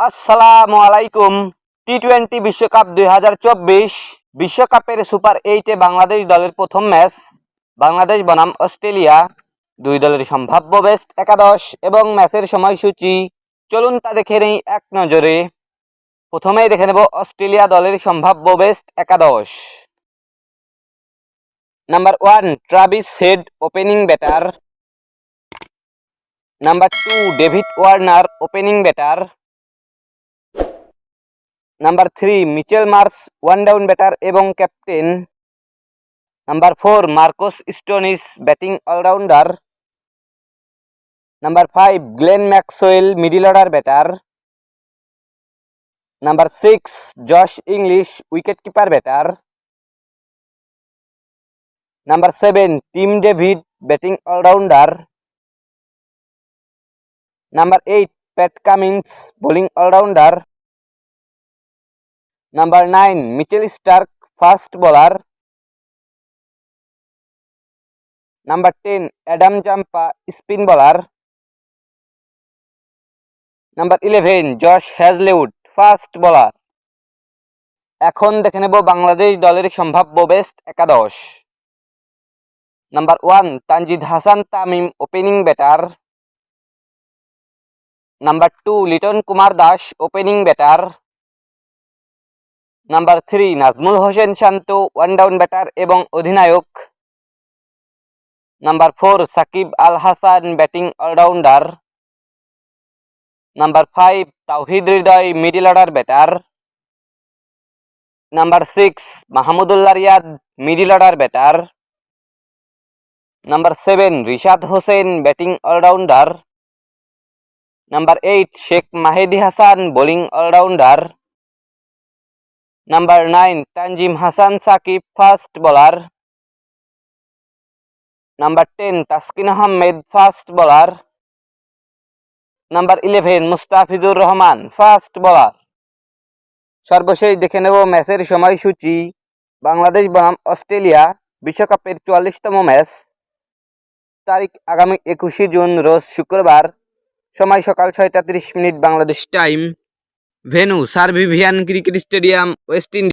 আসসালামু আলাইকুম। T twenty বিশ্বকাপ দুই হাজার চব্বিশ বিশ্বকাপের সুপার এইটে বাংলাদেশ দলের প্রথম ম্যাচ। বাংলাদেশ বনাম অস্ট্রেলিয়া। দুই দলের সম্ভাব্য বেস্ট একাদশ এবং ম্যাচের সময়সূচি। চলুন তা দেখে নেই এক নজরে। প্রথমেই দেখে নেব অস্ট্রেলিয়া দলের সম্ভাব্য বেস্ট একাদশ। Number one, Travis Head, opening batter. Number two, David Warner, opening batter. Number three Mitchell Marsh one down batter এবং captain number four Marcus Stoinis batting allrounder number five Glenn Maxwell middle order batter number six Josh Inglis wicket keeper batter number seven Tim David batting allrounder number eight Pat Cummins bowling allrounder number nine Mitchell Starc fast bowler number ten Adam Zampa spin bowler number eleven Josh Hazlewood fast bowler এখন দেখে নেব বাংলাদেশ দলের সম্ভাব্য best একাদশ। Number one Tanzid Hasan, Tamim opening batter number two Liton Kumar Das opening batter number three, Najmul Hossain Shanto, one down batter এবং অধিনায়ক। Number four, Shakib Al Hasan, batting allrounder. Number five, Towhid Hridoy, middle order batter. Number six Mahmudullah Riyad middle order batter. Number seven, Rishad Hossain, batting allrounder. Number eight, Sheikh Mahedi Hasan, bowling allrounder. Number nine Tanzim Hasan Sakib fast bowler number ten Taskin Ahmed fast bowler number eleven Mustafizur Rahman fast bowler সর্বশেষ দেখে নেব ম্যাচের সময়সূচি। বাংলাদেশ বনাম Australia বিশ্বকাপের চুয়াল্লিশতম match. তারিখ আগামী একুশে জুন, রোজ শুক্রবার। সময় সকাল ছয়টা তিরিশ minute Bangladesh time. Venue Sir Vivian cricket stadium West Indies